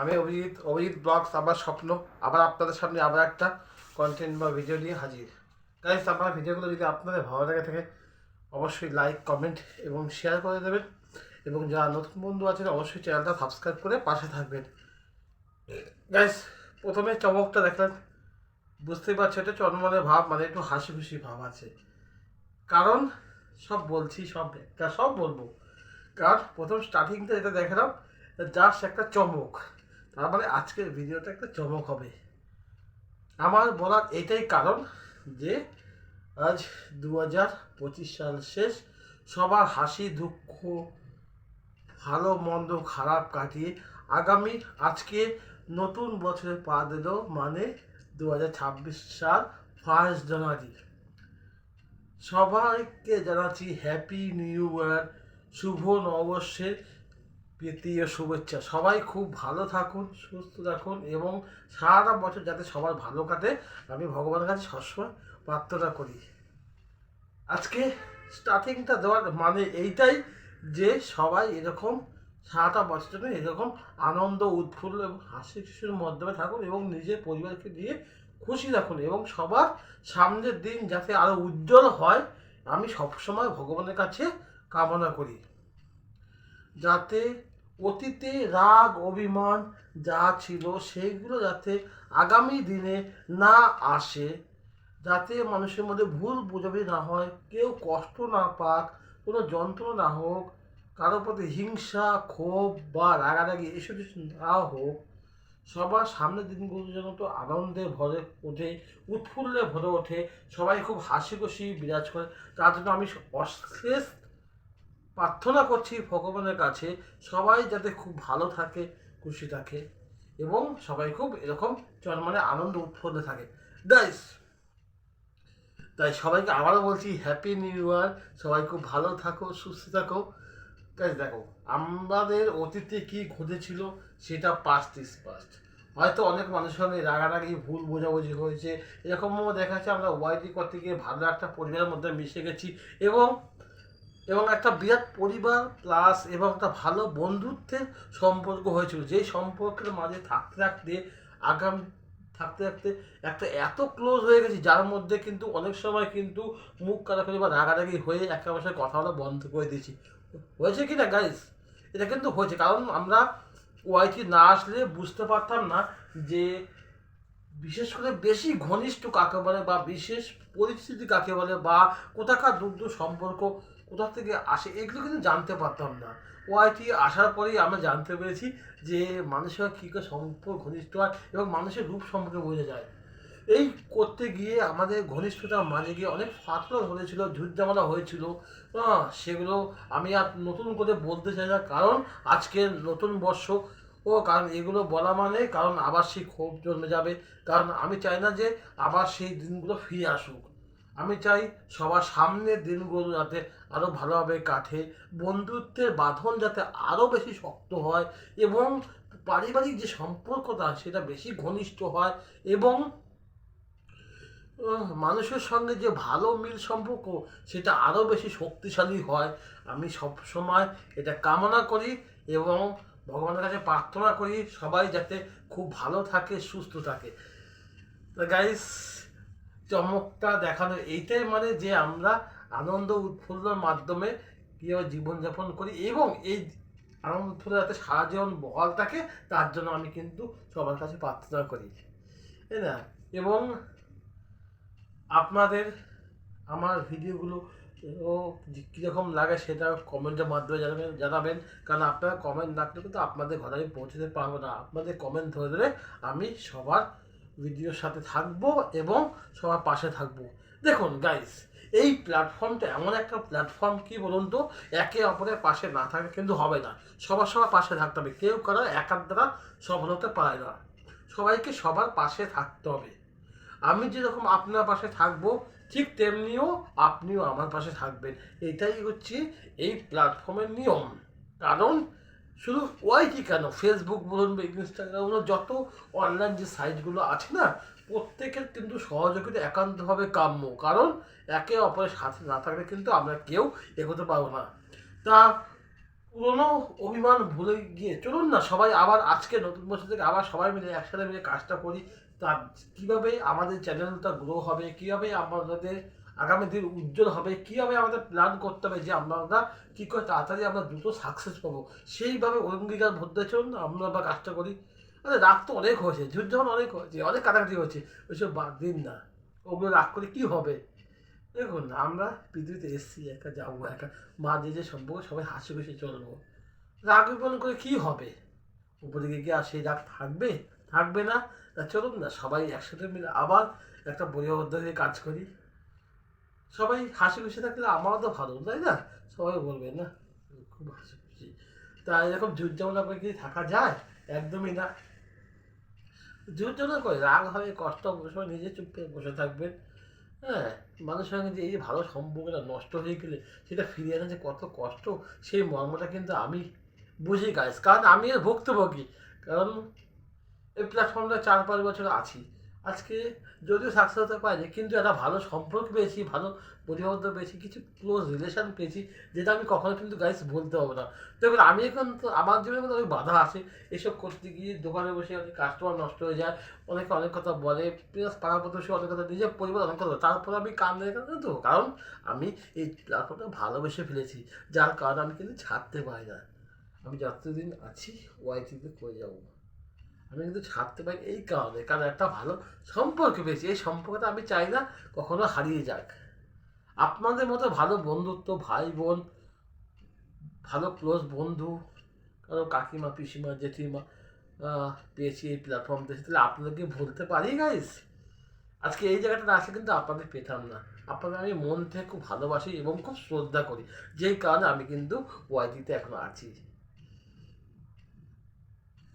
আমি অভিজিৎ অভিজিৎ ব্লগস, আমার স্বপ্ন। আবার আপনাদের সামনে আবার একটা কন্টেন্ট বা ভিডিও নিয়ে হাজির। গাইস আমার ভিডিওগুলো যদি আপনাদের ভালো লাগে থাকে, অবশ্যই লাইক কমেন্ট এবং শেয়ার করে দেবেন। এবং যারা নতুন বন্ধু আছেন, অবশ্যই চ্যানেলটা সাবস্ক্রাইব করে পাশে থাকবেন। গাইস প্রথমে চমকটা দেখলেন। বুঝতেই পারছি, এটা চন্মনে ভাব মানে একটু হাসি খুশি ভাব আছে। কারণ, সব বলছি, সব একটা, সব বলব। কারণ, প্রথম স্টার্টিংটা যেটা দেখালাম জাস্ট একটা চমক। তার মানে আজকের ভিডিওটা একটা চমক হবে। আমার বলার এটাই কারণ যে আজ দু হাজার পঁচিশ সাল শেষ। সবার হাসি, দুঃখ, ভালো, মন্দ, খারাপ কাটিয়ে আগামী, আজকে নতুন বছরে পা দিল মানে দু হাজার ছাব্বিশ সাল ফার্স্ট জানুয়ারি। সবাইকে জানাচ্ছি হ্যাপি নিউ ইয়ার শুভ নববর্ষের প্রীতীয় শুভেচ্ছা। সবাই খুব ভালো থাকুন, সুস্থ থাকুন এবং সারাটা বছর যাতে সবার ভালো কাটে, আমি ভগবানের কাছে সবসময় প্রার্থনা করি। আজকে স্টার্টিংটা দেওয়ার মানে এইটাই যে সবাই এরকম সারাটা বছর জন্য এরকম আনন্দ, উৎফুল্ল এবং হাসি খুশির মাধ্যমে থাকুন এবং নিজের পরিবারকে নিয়ে খুশি রাখুন এবং সবার সামনের দিন যাতে আরও উজ্জ্বল হয়, আমি সবসময় ভগবানের কাছে কামনা করি। যাতে অতীতে রাগ, অভিমান যা ছিল সেইগুলো যাতে আগামী দিনে না আসে, যাতে মানুষের মধ্যে ভুল বোঝাবুঝি না হয়, কেউ কষ্ট না পাক, কোনো যন্ত্রণা না হোক, কারোর প্রতি হিংসা, ক্ষোভ বা রাগারাগি এসব কিছু না হোক, সবার সামনের দিনগুলো যেন তো আনন্দে ভরে ওঠে, উৎফুল্লে ভরে ওঠে, সবাই খুব হাসি খুশি বিরাজ করে। তার জন্য আমি অশেষ প্রার্থনা করছি ভগবানের কাছে, সবাই যাতে খুব ভালো থাকে, খুশি থাকে, এবং সবাই খুব এরকম জন্মানে আনন্দ উৎফুল্লে থাকে। গাইস তাই সবাইকে আবারও বলছি হ্যাপি নিউ ইয়ার সবাই খুব ভালো থাকো, সুস্থ থাকো। গাইস দেখো, আমাদের অতীতে কি ঘটেছিল সেটা পাস্ট ইস পাস্ট হয়তো অনেক মানুষের সঙ্গে রাগারাগি, ভুল বোঝাবুঝি হয়েছে, এরকমও দেখা যাচ্ছে আমরা ওয়াইডি করতে গিয়ে ভালো একটা পরিবারের মধ্যে মিশে গেছি, এবং এবং একটা বিরাট পরিবার প্লাস এবং একটা ভালো বন্ধুত্বের সম্পর্ক হয়েছিল। যেই সম্পর্কের মাঝে থাকতে থাকতে, আগাম থাকতে থাকতে একটা এত ক্লোজ হয়ে গেছি, যার মধ্যে কিন্তু অনেক সময় কিন্তু মুখ কাটাকাটি বা রাগারাগি হয়ে একটা ভাষায় কথা বলা বন্ধ করে দিয়েছি। হয়েছে কি না গাইস এটা কিন্তু হয়েছে, কারণ আমরা ওয়াইটি না আসলে বুঝতে পারতাম না যে বিশেষ করে বেশি ঘনিষ্ঠ কাকে বলে বা বিশেষ পরিস্থিতি কাকে বলে বা কোথাকার দূর সম্পর্ক কোথা থেকে আসে এগুলো কিন্তু জানতে পারতাম না। ওআইটি আসার পরেই আমরা জানতে পেরেছি যে মানুষের কী করে সম্পর্ক ঘনিষ্ঠ হয় এবং মানুষের রূপ সম্পর্কে বোঝা যায়। এই করতে গিয়ে আমাদের ঘনিষ্ঠতার মাঝে গিয়ে অনেক ফাটল হয়েছিল ঝুটঝামেলা হয়েছিল। হ্যাঁ, সেগুলো আমি আর নতুন করে বলতে চাই না কারণ আজকের নতুন বর্ষ। ও কারণ এগুলো বলা মানে কারণ আবার সেই ক্ষোভ জন্মে যাবে। কারণ আমি চাই না যে আবার সেই দিনগুলো ফিরে আসুক। আমি চাই সবার সামনের দিনগুলো যাতে আরও ভালোভাবে কাটে, বন্ধুত্বের বাঁধন যাতে আরও বেশি শক্ত হয় এবং পারিবারিক যে সম্পর্কটা সেটা বেশি ঘনিষ্ঠ হয় এবং মানুষের সঙ্গে যে ভালো মিল সম্পর্ক সেটা আরও বেশি শক্তিশালী হয়। আমি সব সময় এটা কামনা করি এবং ভগবানের কাছে প্রার্থনা করি সবাই যাতে খুব ভালো থাকে, সুস্থ থাকে। গাইস চমকটা দেখানো এইটাই মানে যে আমরা আনন্দ উৎফুল্লর মাধ্যমে কীভাবে জীবনযাপন করি এবং এই আনন্দ উৎফুল্ল যাতে সারা জীবন বহাল থাকে তার জন্য আমি কিন্তু সবার কাছে প্রার্থনা করি। তাই না? এবং আপনাদের আমার ভিডিওগুলো কীরকম লাগে সেটা কমেন্টের মাধ্যমে জানাবেন জানাবেন। কারণ আপনারা কমেন্ট না রাখলে কিন্তু আপনাদের ঘরে আমি পৌঁছতে পারব না। আপনাদের কমেন্ট ধরে ধরে আমি সবার ভিডিওর সাথে থাকব এবং সবার পাশে থাকব। দেখুন গাইস এই প্ল্যাটফর্মটা এমন একটা প্ল্যাটফর্ম কি বলুন তো? একে অপরের পাশে না থাকলে কিন্তু হবে না। সবার সবার পাশে থাকতে হবে। কেউ কারও একার দ্বারা সফল হতে পারে না। সবাইকে সবার পাশে থাকতে হবে। আমি যেরকম আপনার পাশে থাকব, ঠিক তেমনিও আপনিও আমার পাশে থাকবেন। এটাই হচ্ছে এই প্ল্যাটফর্মের নিয়ম। কারণ শুধু ওয়াইটি কেন? ফেসবুক বলুন বা ইনস্টাগ্রাম বলুন, যত অনলাইন যে সাইটগুলো আছে না, প্রত্যেকের কিন্তু সহযোগিতা একান্তভাবে কাম্য। কারণ একে অপরের সাথে না থাকলে কিন্তু আমরা কেউ এগোতে পারব না। তা পুরোনো অভিমান ভুলে গিয়ে চলুন না, সবাই আবার আজকে নতুন বছর থেকে আবার সবাই মিলে একসাথে মিলে কাজটা করি। তা কীভাবে আমাদের চ্যানেলটা গ্রো হবে? কীভাবে আমাদের আগামী দিন উজ্জ্বল হবে। কীভাবে আমাদের প্ল্যান করতে হবে যে আমরা কী করে তাড়াতাড়ি আমরা দ্রুত সাকসেস পাবো? সেইভাবে অঙ্গীকার ভরতে চলুন আমরা বা কাজটা করি। আরে রাগ তো অনেক হয়েছে যুদ্ধ যখন অনেক হয়েছে, অনেক কাটাকাটি হয়েছে, ওইসব বাদ দিন না। ওগুলো রাগ করে কী হবে? দেখুন, আমরা পৃথিবীতে এসছি, একা যাব, একা। মা যে যে সম্পর্ক সবাই হাসি খুশি চলবো। রাগ বিপন্ন করে কী হবে? উপরে গিয়ে কি আর সেই রাগ থাকবে? থাকবে না? চলুন না, সবাই একসাথে মিলে আবার একটা পরিবদ্ধ হয়ে কাজ করি। সবাই হাসি খুশি থাকলে আমারও তো ভালো, তাই না? সবাই বলবে, না, খুব হাসি খুশি। তা এরকম যুদ্ধ ঝামেলা করে কি থাকা যায়? একদমই না। যুদ্ধ না করে, রাগ হবে কষ্ট সবাই নিজে চুপ করে বসে থাকবেন হ্যাঁ মানুষের সঙ্গে যে এই ভালো সম্পর্কটা নষ্ট হয়ে গেলে সেটা ফিরিয়ে আনা যে কত কষ্ট, সেই মর্মটা কিন্তু আমি বুঝি গাইস কারণ আমি ভুক্তভোগী। কারণ এই প্ল্যাটফর্মটা চার পাঁচ বছর আছি। আজকে যদিও সাকসেস হতে পারিনি, কিন্তু একটা ভালো সম্পর্ক পেয়েছি, ভালো পরিবর্তন পেয়েছি, কিছু ক্লোজ রিলেশন পেয়েছি, যেটা আমি কখনো কিন্তু গাইস বলতে পারব না দেখুন, আমি এখন তো, আমার জীবনে কিন্তু অনেক বাধা আসে এসব করতে গিয়ে দোকানে বসে অনেক কাস্টমার নষ্ট হয়ে যায়, অনেকে অনেক কথা বলে প্লাস পাড়া প্রতিবেশী অনেক কথা, নিজের পরিবার অনেক কথা। তারপর আমি কান লেগে তো কারণ আমি এই প্ল্যাটফর্মটা ভালোবেসে ফেলেছি, যার কারণে আমি কিন্তু ছাড়তে পারি না আমি যতদিন আছি ওয়াইটিতে করে যাব আমি কিন্তু ছাড়তে পারি এই কারণে। কারণ একটা ভালো সম্পর্ক পেয়েছি। এই সম্পর্কটা আমি চাই না কখনো হারিয়ে যাক। আপনাদের মতো ভালো বন্ধুত্ব ভাই বোন ভালো ক্লোজ বন্ধু, কারও কাকিমা, পিসিমা, জেঠিমা পেয়েছি এই প্ল্যাটফর্ম থেকে তাহলে আপনাদেরকে বলতে পারি গাইস আজকে এই জায়গাটা না আসলে কিন্তু আপনাদের পেতাম না। আপনাদের আমি মন থেকে খুব ভালোবাসি এবং খুব শ্রদ্ধা করি। যেই কারণে আমি কিন্তু ওয়াইটিতে এখন আছি।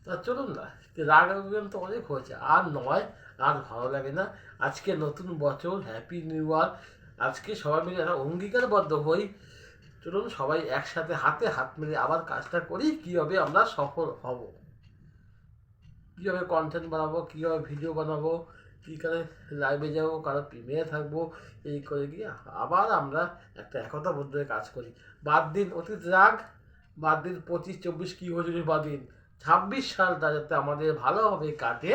তা চলুন না, রাগ অভিমান তো অনেক হয়েছে আর নয়, আর ভালো লাগে না। আজকে নতুন বছর হ্যাপি নিউ ইয়ার আজকে সবাই মিলে একটা অঙ্গীকারবদ্ধ হই। চলুন সবাই একসাথে হাতে হাত মিলে আবার কাজটা করি কীভাবে আমরা সফল হব। কীভাবে কন্টেন্ট বানাবো কীভাবে ভিডিও বানাবো, কী করে লাইভে যাব, কারও প্রিমিয়ার থাকব, এই করে গিয়ে আবার আমরা একটা একতাবদ্ধ কাজ করি। বাদ দিন অতীত রাগ, বাদ দিন পঁচিশ, চব্বিশ, কী হয়েছিল বাদ দিন। ছাব্বিশ সালটা যাতে আমাদের ভালোভাবে কাটে,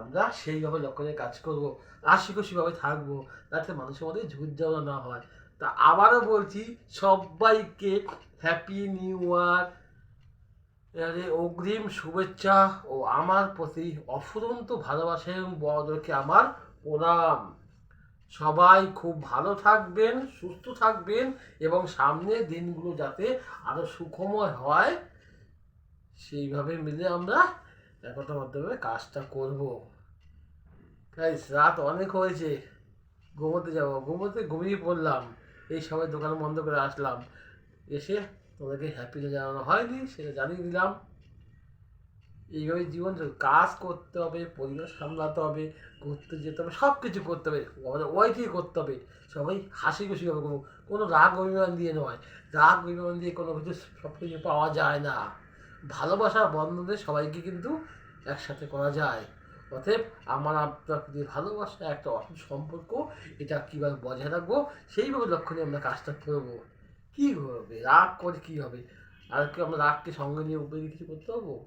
আমরা সেইভাবে লক্ষ্য কাজ করব, হাসি খুশিভাবে থাকব, যাতে মানুষের মধ্যে ঝুঁকঝাওয়া না হয়। তা আবারও বলছি, সবাইকে হ্যাপি নিউ ইয়ার অগ্রিম শুভেচ্ছা ও আমার প্রতি অফুরন্ত ভালোবাসা এবং বড়দেরকে আমার প্রণাম। সবাই খুব ভালো থাকবেন, সুস্থ থাকবেন এবং সামনের দিনগুলো যাতে আরও সুখময় হয়। সেইভাবে মিলে আমরা একতাবদ্ধভাবে কাজটা করব। গাইস রাত অনেক হয়েছে। ঘুমোতে যাব। ঘুমোতে ঘুমিয়ে পড়লাম। এই সময় দোকান বন্ধ করে আসলাম। এসে তোমাদেরকে হ্যাপি জানানো হয়নি, সেটা জানিয়ে দিলাম। এইভাবে জীবন কাজ করতে হবে, পরিবার সামলাতে হবে, ঘুরতে যেতে হবে সব কিছু করতে হবে। আমাদের ওয়াইটি করতে হবে? সবাই হাসি খুশি হবে কোনো কোনো রাগ অভিমান দিয়ে নয়। রাগ অভিমান দিয়ে কোনো কিছু সব কিছু পাওয়া যায় না। ভালোবাসা বন্ধনদের সবাইকে কিন্তু একসাথে করা যায়। অতএব আমার আপনার প্রতি ভালোবাসা, একটা অটুট সম্পর্ক, এটা কীভাবে বজায় রাখব? সেইভাবে লক্ষ্য নিয়ে আমরা কাজটা করব। কী হবে রাগ করে কী হবে? আর কি আমরা রাগকে সঙ্গে নিয়ে উপরে কিছু করতে পারব?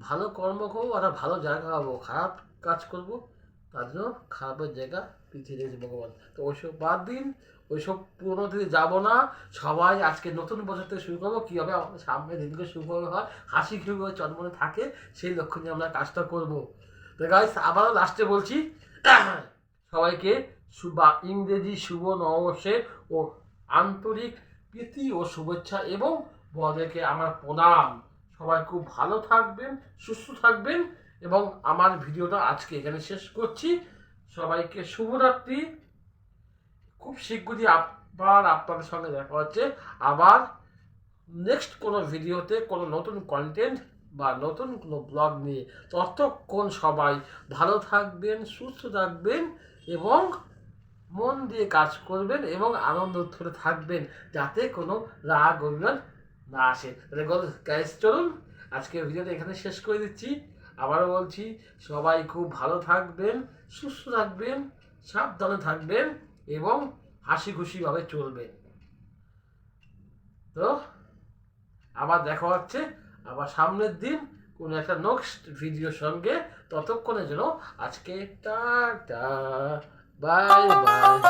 ভালো কর্ম করব আর ভালো জায়গা হব খারাপ কাজ করব, তার জন্য খারাপের জায়গা পিছিয়ে দিয়েছে ভগবান। তো ওইসব বাদ দিন। ওইসব পুরোনো দিকে যাব না। সবাই আজকে নতুন বছর থেকে শুরু করব। কীভাবে আমাদের সামনে দিনকে শুভভাবে হয়। হাসি খুশিভাবে চন্মনে থাকে। সেই লক্ষ্য নিয়ে আমরা কাজটা করব। তো গাইস আবারও লাস্টে বলছি, সবাইকে বা ইংরেজি শুভ নববর্ষের ও আন্তরিক প্রীতি ও শুভেচ্ছা এবং বড়দেরকে আমার প্রণাম। সবাই খুব ভালো থাকবেন, সুস্থ থাকবেন এবং আমার ভিডিওটা আজকে এখানে শেষ করছি। সবাইকে শুভরাত্রি। খুব শীঘ্রই আবার আপনাদের সঙ্গে দেখা হচ্ছে। আবার নেক্সট কোনো ভিডিওতে কোনো নতুন কন্টেন্ট বা নতুন কোনো ব্লগ নিয়ে। ততক্ষণ সবাই ভালো থাকবেন, সুস্থ থাকবেন এবং মন দিয়ে কাজ করবেন এবং আনন্দ ধরে থাকবেন যাতে কোনো রাগ, অভিমান না আসে। তাহলে গ্যাস চলুন আজকের ভিডিওটা এখানে শেষ করে দিচ্ছি। আবারও বলছি, সবাই খুব ভালো থাকবেন, সুস্থ থাকবেন, সাবধানে থাকবেন। এবং হাসি খুশিভাবে চলবে। তো আবার দেখা হচ্ছে, আবার সামনের দিন কোনো একটা নেক্সট ভিডিওর সঙ্গে। ততক্ষণে যেন আজকে টা টা বাই বাই